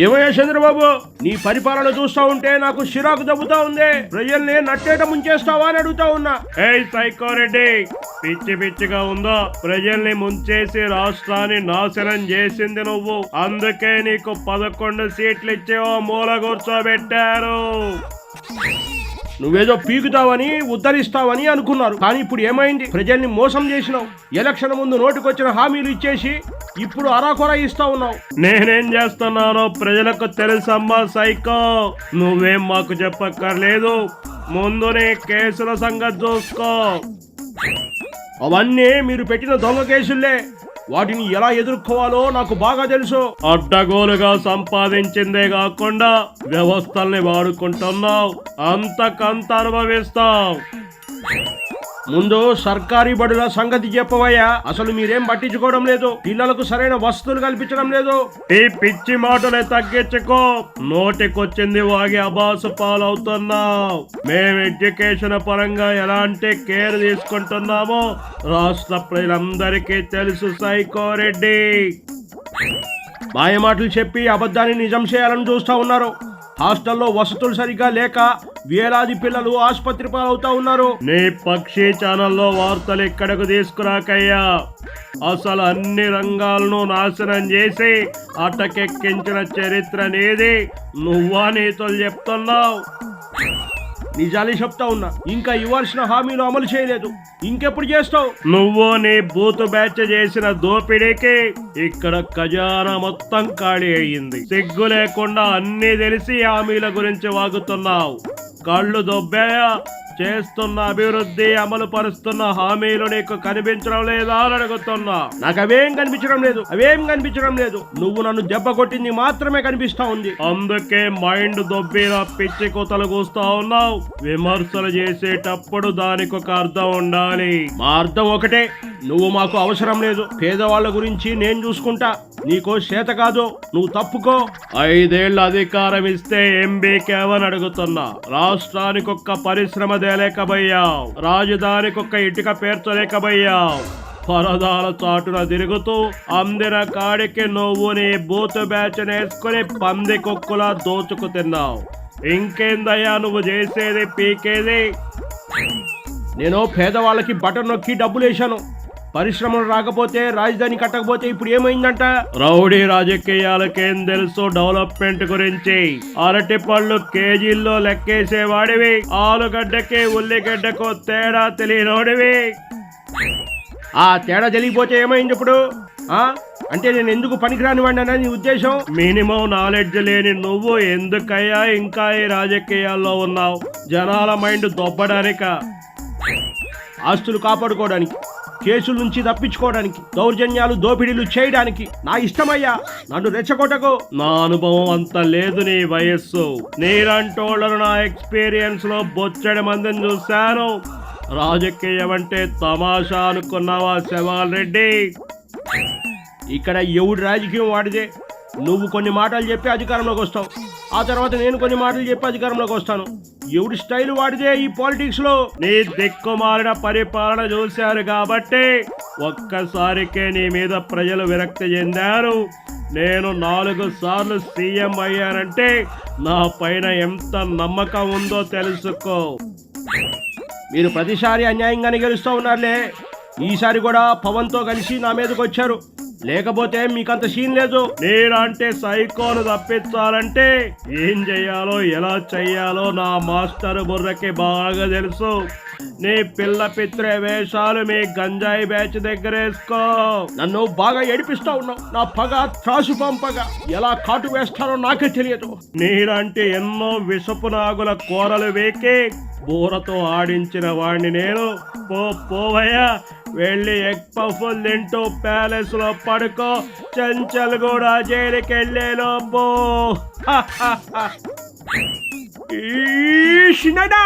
ఏమయ్యా చంద్రబాబు? నీ పరిపాలన చూస్తా ఉంటే నాకు చిరాకు దబ్బుతా ఉంది. ప్రజల్ని నట్టేట ముంచేస్తావా అని అడుగుతా ఉన్నా. ఏ సైకోరెడ్డి పిచ్చి పిచ్చిగా ఉందో. ప్రజల్ని ముంచేసి రాష్ట్రాన్ని నాశనం చేసింది నువ్వు. అందుకే నీకు పదకొండు సీట్లు ఇచ్చేవో మూల కూర్చోబెట్టారు. నువ్వేదో పీకుతావని ఉద్ధరిస్తావని అనుకున్నారు. కానీ ఇప్పుడు ఏమైంది? ప్రజల్ని మోసం చేసినావు. ఎలక్షన్ ముందు నోటికొచ్చిన హామీలు ఇచ్చేసి ఇప్పుడు అరాకొర ఇస్తా ఉన్నావు. నేనేం చేస్తున్నానో ప్రజలకు తెలుసమ్మా సైకో. నువ్వేం మాకు చెప్పక్కర్లేదు. ముందునే కేసుల సంగతి చూసుకో. అవన్నీ మీరు పెట్టిన దొంగ కేసులే వాటిని ఎలా ఎదుర్కోవాలో నాకు బాగా తెలుసు. అడ్డగోలుగా సంపాదించిందే కాకుండా వ్యవస్థల్ని వాడుకుంటున్నావు. అంతకంత అనుభవిస్తావు. ముందు సర్కారీ బడుల సంగతి చెప్పవయ్యా. అసలు మీరేం పట్టించుకోవడం లేదు. పిల్లలకు సరైన వస్తువులు కల్పించడం లేదు. ఈ పిచ్చి మాటలే తగ్గించుకో. నోటికొచ్చింది వాగి అబాసు పాలవుతున్నావు. మేము ఎడ్యుకేషన్ పరంగా ఎలాంటి కేర్ తీసుకుంటున్నామో రాష్ట్ర ప్రజలందరికీ తెలుసు సైకోరెడ్డి మాయ మాటలు చెప్పి అబద్ధాన్ని నిజం చేయాలని చూస్తా ఉన్నారు. హాస్టల్లో వసతులు సరిగా లేక వేలాది పిల్లలు ఆసుపత్రి పాలవుతా ఉన్నారు. నీ పక్షి ఛానల్లో వార్తలు ఇక్కడకు తీసుకురాకయ్యా. అసలు అన్ని రంగాలను నాశనం చేసి అటకెక్కించిన చరిత్ర నీది. నువ్వా నీతో చెప్తున్నావు? నిజాలే చెప్తా ఉన్నా. ఇంకా ఇవ్వాల్సిన హామీలు అమలు చేయలేదు. ఇంకెప్పుడు చేస్తావు? నువ్వు నీ బూతు బ్యాచ్ చేసిన దోపిడీకి ఇక్కడ ఖజానా మొత్తం ఖాళీ అయ్యింది. సిగ్గు లేకుండా అన్ని తెలిసి హామీల గురించి వాగుతున్నావు. కళ్ళు దొబ్బాయా? చేస్తున్న అభివృద్ధి అమలు పరుస్తున్న హామీలు నీకు కనిపించడం లేదా అని అడుగుతున్నా. నాకు అవేం కనిపించడం లేదు అవేం కనిపించడం లేదు. నువ్వు నన్ను దెబ్బ కొట్టింది మాత్రమే కనిపిస్తా ఉంది. అందుకే మైండ్ దొబ్బిన పిచ్చి కోతలు కూస్తా ఉన్నావు. విమర్శలు చేసేటప్పుడు దానికి ఒక అర్థం ఉండాలి. మా అర్థం ఒకటే నువ్వు మాకు అవసరం లేదు. పేదవాళ్ళ గురించి నేను చూసుకుంటా. నీకో చేత కాదు నువ్వు తప్పుకో. ఐదేళ్ళ అధికారం ఇస్తే ఎంబీకేవని అడుగుతున్నా. రాష్ట్రానికి ఒక్క పరిశ్రమ తేలేకబోయావు. రాజధానికి ఒక్క ఇటుక పేర్చలేకబోయావు. పరదాల చాటున తిరుగుతూ అందిన కాడికి నువ్వు నీ బూత్ బ్యాచ్ నేసుకుని పంది కుక్కులా దోచుకు తిన్నావు. ఇంకేందయ్యా నువ్వు చేసేది పీకేది? నేను పేదవాళ్ళకి బటన్ నొక్కి డబ్బులు వేశాను పరిశ్రమలు రాకపోతే రాజధాని కట్టకపోతే ఇప్పుడు ఏమైందంట? రౌడీ రాజకీయాలకేం తెలుసు డెవలప్మెంట్ గురించి? అరటి పళ్ళు కేజీల్లో లెక్కేసేవాడివి ఆలుగడ్డకి ఉల్లిగడ్డకు తేడా తెలియనోడివి. ఆ తేడా తెలియపోతే ఏమైంది ఇప్పుడు? ఆ? అంటే నేను ఎందుకు పనికిరాని వాడినా నీ ఉద్దేశం? మినిమం నాలెడ్జ్ లేని నువ్వు ఎందుకయ్యా ఇంకా ఈ రాజకీయాల్లో ఉన్నావు? జనాల మైండ్ దొబ్బడానిక? ఆస్తులు కాపాడుకోవడానికి. కేసుల నుంచి తప్పించుకోవడానికి దౌర్జన్యాలు దోపిడీలు చేయడానికి. నా ఇష్టమయ్యా నన్ను రెచ్చగొట్టకు. నా అనుభవం అంత లేదు నీ వయస్సు. నీలాంటోళ్ళను నా ఎక్స్పీరియన్స్లో బొచ్చడి మందిని చూశాను. రాజకీయం అంటే తమాషా అనుకున్నావా శవాల్ రెడ్డి? ఇక్కడ ఎవడు రాజకీయం వాడిదే? నువ్వు కొన్ని మాటలు చెప్పి అధికారంలోకి వస్తావు. ఆ తర్వాత నేను కొన్ని మాటలు చెప్పి అధికారంలోకి వస్తాను. ఎవడి స్టైల్ వాడిదే ఈ పాలిటిక్స్లో? నీ దిక్కుమారిన పరిపాలన చూశారు కాబట్టి ఒక్కసారికే నీ మీద ప్రజలు విరక్తి చెందారు. నేను నాలుగు సార్లు సీఎం అయ్యానంటే నా పైన ఎంత నమ్మకం ఉందో తెలుసుకో. మీరు ప్రతిసారి అన్యాయంగానే గెలుస్తూ ఉన్నారులే. ఈసారి కూడా పవన్తో కలిసి నా మీదకి వచ్చారు. లేకపోతే మీకంత సీన్ లేదు. నేనంటే సైకోను తప్పించాలంటే ఏం చెయ్యాలో ఎలా చెయ్యాలో నా మాస్టర్ బుర్రకి బాగా తెలుసు. నీ పిల్ల పిత్రే వేషాలు మీ గంజాయి బ్యాచ్ దగ్గర వేసుకో నన్ను బాగా ఏడిపిస్తా ఉన్నావు. నా పగ త్రాసు పంపగ ఎలా కాటు వేస్తారో నాకే తెలియదు. నీలాంటి ఎన్నో విషపు నాగుల కూరలు వేకి బూరతో ఆడించిన వాడిని నేను. పో పోవయ్యా. వెళ్ళి ఎగ్ పఫ్ఫులు తింటూ ప్యాలెస్లో पड़को चंचल गोड़ा जेर के ले लो बो हा हा हा ইস না